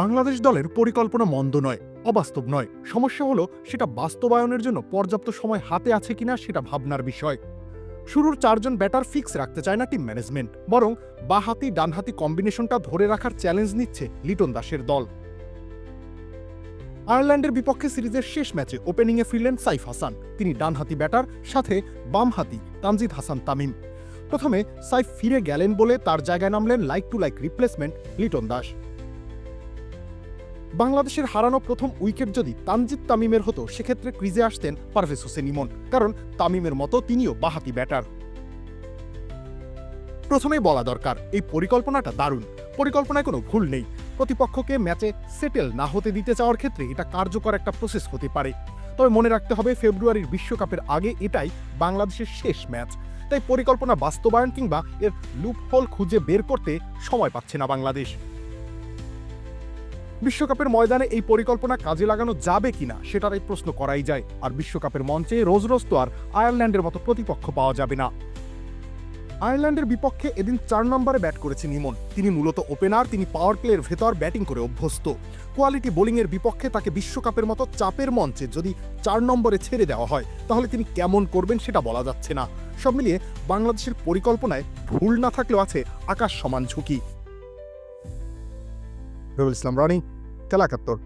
বাংলাদেশ দলের পরিকল্পনা মন্দ নয়, অবাস্তব নয়। সমস্যা হলো, সেটা বাস্তবায়নের জন্য পর্যাপ্ত সময় হাতে আছে কিনা সেটা ভাবনার বিষয়। শুরুর চারজন ব্যাটার ফিক্স রাখতে চায় না টিম ম্যানেজমেন্ট, বরং বাহাতি, ডানহাতি কম্বিনেশনটা ধরে রাখার চ্যালেঞ্জ নিচ্ছে লিটন দাসের দল। আয়ারল্যান্ডের বিপক্ষে সিরিজের শেষ ম্যাচে ওপেনিংয়ে ফিরলেন সাইফ হাসান। তিনি ডানহাতি ব্যাটার, সাথে বামহাতি তানজিদ হাসান তামিম। প্রথমে সাইফ ফিরে গেলেন বলে তার জায়গায় নামলেন like to like replacement Liton Das. বাংলাদেশের হারানো প্রথম উইকেট যদি তানজিদ তামিমের হতো, সেক্ষেত্রে ক্রিজে আসতেন পারভেজ হোসেন ইমন, কারণ তামিমের মতো তিনিও বাহাতি ব্যাটার। প্রথমেই বলা দরকার, এই পরিকল্পনাটা দারুণ। পরিকল্পনায় কোনো ভুল নেই। প্রতিপক্ষকে ম্যাচে সেটেল না হতে দিতে চাওয়ার ক্ষেত্রে এটা কার্যকর একটা প্রসেস হতে পারে। তবে মনে রাখতে হবে, ফেব্রুয়ারির বিশ্বকাপের আগে এটাই বাংলাদেশের শেষ ম্যাচ। তাই পরিকল্পনা বাস্তবায়ন কিংবা এর লুপহোল খুঁজে বের করতে সময় পাচ্ছে না বাংলাদেশ। বিশ্বকাপের ময়দানে এই পরিকল্পনা কাজে লাগানো যাবে কিনা সেটার এই প্রশ্ন করাই যায়। আর বিশ্বকাপের মঞ্চে রোজ রোজ তো আর আয়ারল্যান্ডের মতো প্রতিপক্ষ পাওয়া যাবে না। আয়ারল্যান্ডের বিপক্ষে এদিন চার নম্বরে ব্যাট করেছেন ইমন। তিনি মূলত ওপেনার, তিনি পাওয়ার প্লের ভেতর ব্যাটিং করে অভ্যস্ত। কোয়ালিটি বোলিংয়ের বিপক্ষে তাকে বিশ্বকাপের মতো চাপের মঞ্চে যদি চার নম্বরে ছেড়ে দেওয়া হয়, তাহলে তিনি কেমন করবেন সেটা বলা যাচ্ছে না। সব মিলিয়ে বাংলাদেশের পরিকল্পনায় ভুল না থাকলেও আছে আকাশ সমান ঝুঁকি। রবিউল ইসলাম, রানি। তেলাকাত্তর।